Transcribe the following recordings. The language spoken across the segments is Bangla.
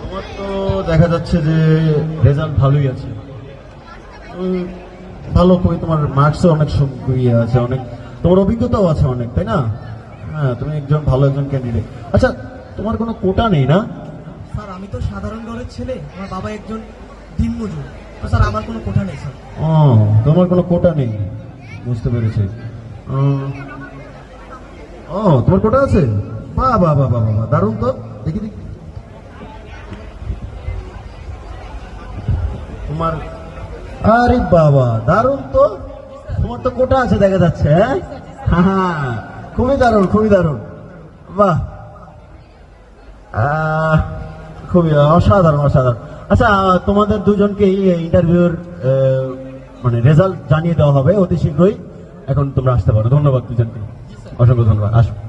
তোমার তো দেখা যাচ্ছে যে রেজাল্ট ভালোই আছে। ভালো কই তোমার মার্কসও অনেক ইয়ে আছে অনেক তোমার অভিজ্ঞতাও আছে অনেক তাই না? হ্যাঁ তুমি একজন ভালো একজন ক্যান্ডিডেট আচ্ছা তোমার কোনো কোটা নেই না? স্যার আমি তো সাধারণ ঘরের ছেলে আমার বাবা একজন দিনমজুর। তো স্যার আমার কোনো কোটা নেই স্যার। ও তোমার কোনো কোটা নেই? বুঝতে পেরেছি। ও তোমার কোটা আছে? বাহ বাহ বাহ বাহ বাহ দারুণ তো। দেখি দেখি। তোমার আরে বাবা, দারুণ তো। তোমার তো কোটা আছে, দেখা যাচ্ছে হ্যাঁ? খুবই দারুণ খুবই দারুণ। বাহ। খুবই অসাধারণ অসাধারণ। আচ্ছা তোমাদের দুজনকে ইন্টারভিউর মানে রেজাল্ট জানিয়ে দেওয়া হবে অতি শীঘ্রই। এখন তোমরা আসতে পারো। ধন্যবাদ দুজনকে। অসংখ্য ধন্যবাদ। আসো।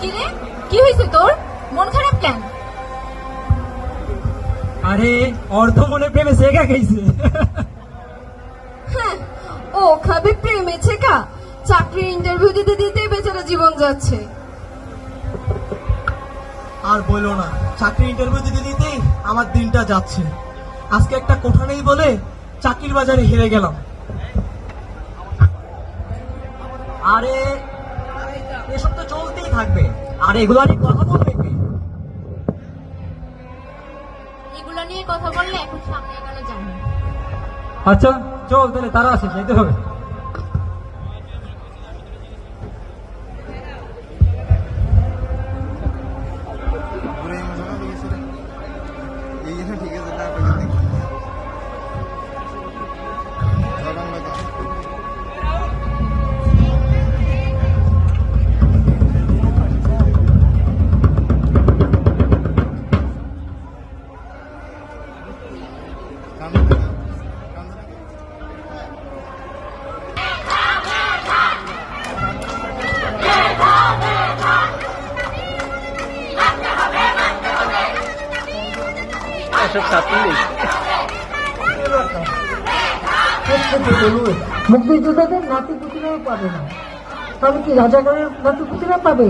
কি কি হয়েছে তোর? মন খারাপ কেন? আরে অর্ধ মনে প্রেমে খাইছে। হ্যাঁ ও খাবে প্রেমে ছেকা। চাকরির ইন্টারভিউ দিতে দিতে বেচারা জীবন যাচ্ছে। আর বলো না চাকরি ইন্টারভিউ দিতে দিতেই আমার দিনটা যাচ্ছে। আজকে একটা কোঠা নেই বলে চাকরির বাজারে হেরে গেলাম। আরে এসব তো চলতেই থাকবে। আর এগুলো নিয়ে কথা বলবে এগুলো নিয়ে কথা বললে এখন সামনে এগোনো যাবে আচ্ছা চল তাহলে তারা আসে যাইতে হবে। মুক্তিযোদ্ধাদের নাতি পুতিরাও পাবে না। তবে কি রাজাগড়ের নাতি পুতিরা পাবে?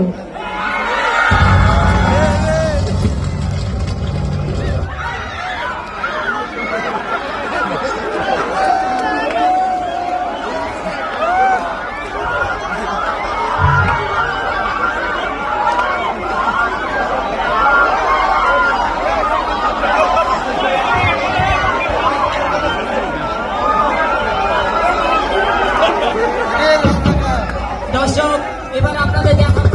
এবার আপনাদের দেখা